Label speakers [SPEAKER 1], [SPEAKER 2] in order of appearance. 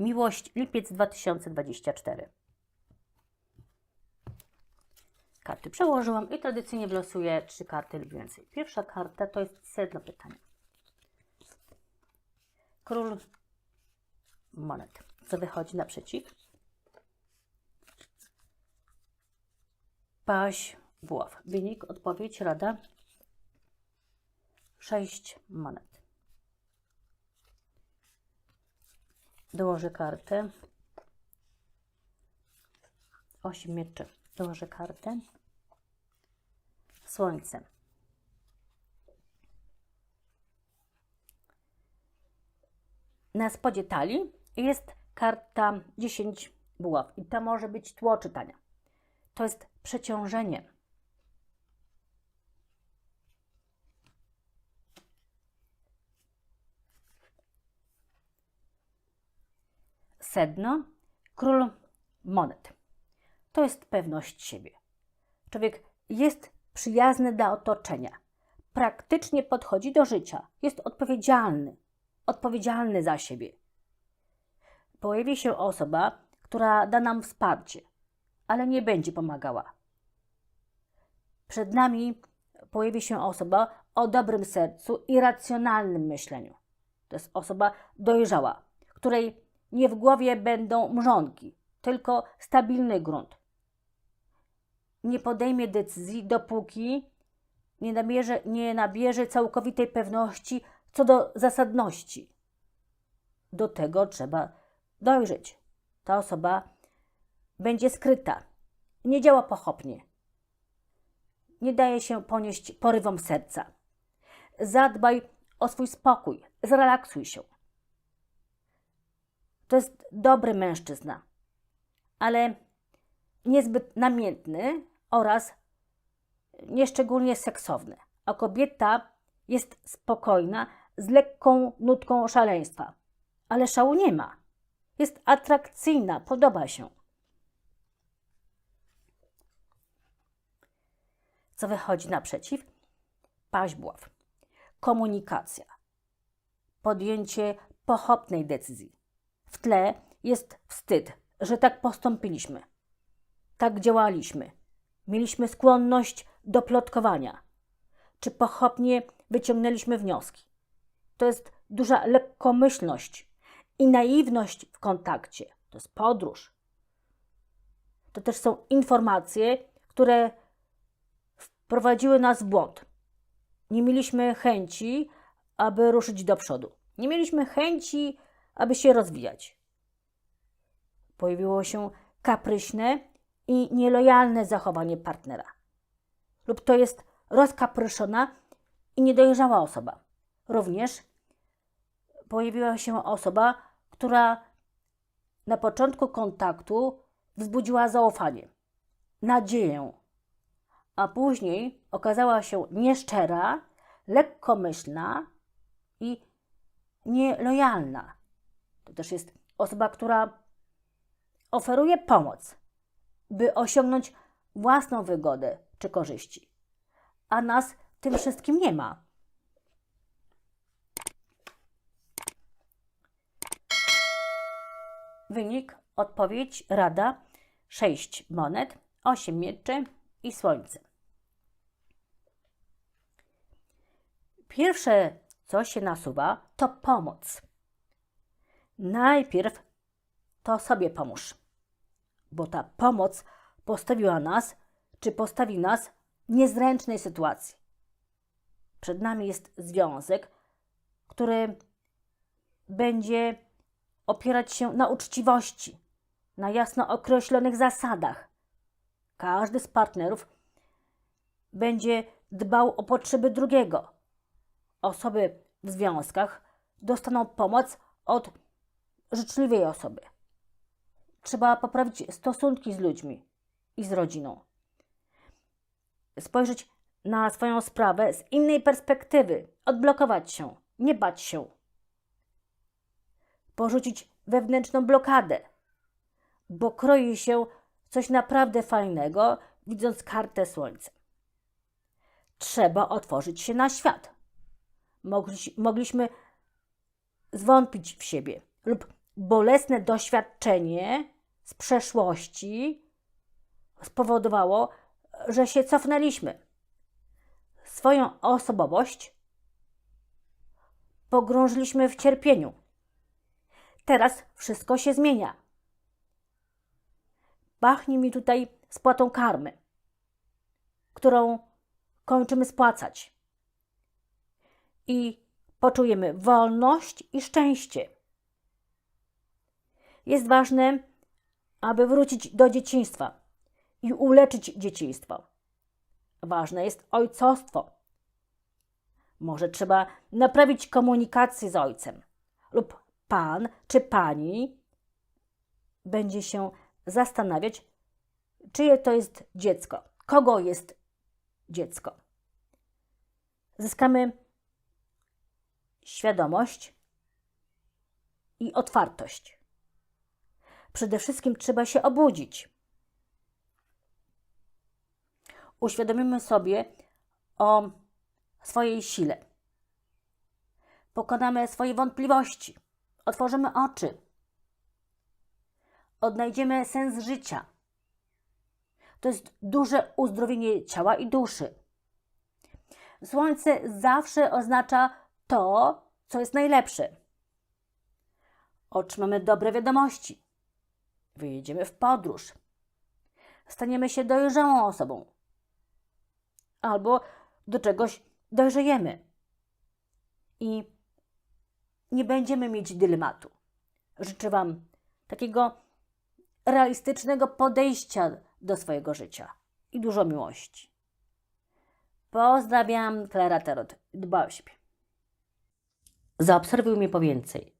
[SPEAKER 1] Miłość, lipiec 2024. Karty przełożyłam i tradycyjnie wylosuję trzy karty lub więcej. Pierwsza karta to jest sedno pytania. Król monet. Co wychodzi naprzeciw? Paź buław. Wynik, odpowiedź, rada. Sześć monet. Dołożę kartę. Osiem mieczy. Dołożę kartę. Słońce. Na spodzie talii jest karta 10 buław i to może być tło czytania. To jest przeciążenie. Sedno, król monet. To jest pewność siebie. Człowiek jest przyjazny dla otoczenia, praktycznie podchodzi do życia, jest odpowiedzialny, odpowiedzialny za siebie. Pojawi się osoba, która da nam wsparcie, ale nie będzie pomagała. Przed nami pojawi się osoba o dobrym sercu i racjonalnym myśleniu. To jest osoba dojrzała, której nie w głowie będą mrzonki, tylko stabilny grunt. Nie podejmie decyzji, dopóki nie nabierze, nie nabierze całkowitej pewności co do zasadności. Do tego trzeba dojrzeć. Ta osoba będzie skryta, nie działa pochopnie, nie daje się ponieść porywom serca. Zadbaj o swój spokój, zrelaksuj się. To jest dobry mężczyzna, ale niezbyt namiętny oraz nieszczególnie seksowny. A kobieta jest spokojna, z lekką nutką szaleństwa. Ale szału nie ma. Jest atrakcyjna, podoba się. Co wychodzi naprzeciw? Paźbław. Komunikacja. Podjęcie pochopnej decyzji. W tle jest wstyd, że tak postąpiliśmy. Tak działaliśmy. Mieliśmy skłonność do plotkowania. Czy pochopnie wyciągnęliśmy wnioski? To jest duża lekkomyślność i naiwność w kontakcie. To jest podróż. To też są informacje, które wprowadziły nas w błąd. Nie mieliśmy chęci, aby ruszyć do przodu. Nie mieliśmy chęci, aby się rozwijać. Pojawiło się kapryśne i nielojalne zachowanie partnera. Lub to jest rozkapryszona i niedojrzała osoba. Również pojawiła się osoba, która na początku kontaktu wzbudziła zaufanie, nadzieję, a później okazała się nieszczera, lekkomyślna i nielojalna. To też jest osoba, która oferuje pomoc, by osiągnąć własną wygodę czy korzyści. A nas tym wszystkim nie ma. Wynik, odpowiedź, rada 6 monet, 8 mieczy i słońce. Pierwsze, co się nasuwa, to pomoc. Najpierw to sobie pomóż, bo ta pomoc postawiła nas, czy postawi nas w niezręcznej sytuacji. Przed nami jest związek, który będzie opierać się na uczciwości, na jasno określonych zasadach. Każdy z partnerów będzie dbał o potrzeby drugiego. Osoby w związkach dostaną pomoc od życzliwej osoby. Trzeba poprawić stosunki z ludźmi i z rodziną. Spojrzeć na swoją sprawę z innej perspektywy, odblokować się, nie bać się. Porzucić wewnętrzną blokadę, bo kroi się coś naprawdę fajnego, widząc kartę słońca. Trzeba otworzyć się na świat. Mogli- Mogliśmy zwątpić w siebie lub bolesne doświadczenie z przeszłości spowodowało, że się cofnęliśmy. Swoją osobowość pogrążyliśmy w cierpieniu. Teraz wszystko się zmienia. Pachnie mi tutaj spłatą karmy, którą kończymy spłacać. I poczujemy wolność i szczęście. Jest ważne, aby wrócić do dzieciństwa i uleczyć dzieciństwo. Ważne jest ojcostwo. Może trzeba naprawić komunikację z ojcem, lub pan czy pani będzie się zastanawiać, czyje to jest dziecko, kogo jest dziecko. Zyskamy świadomość i otwartość. Przede wszystkim trzeba się obudzić. Uświadomimy sobie o swojej sile. Pokonamy swoje wątpliwości. Otworzymy oczy. Odnajdziemy sens życia. To jest duże uzdrowienie ciała i duszy. Słońce zawsze oznacza to, co jest najlepsze. Otrzymamy dobre wiadomości. Wyjedziemy w podróż. Staniemy się dojrzałą osobą. Albo do czegoś dojrzejemy. I nie będziemy mieć dylematu. Życzę Wam takiego realistycznego podejścia do swojego życia i dużo miłości. Pozdrawiam, Klara Tarot. Dba o siebie. Zaobserwuj mnie po więcej.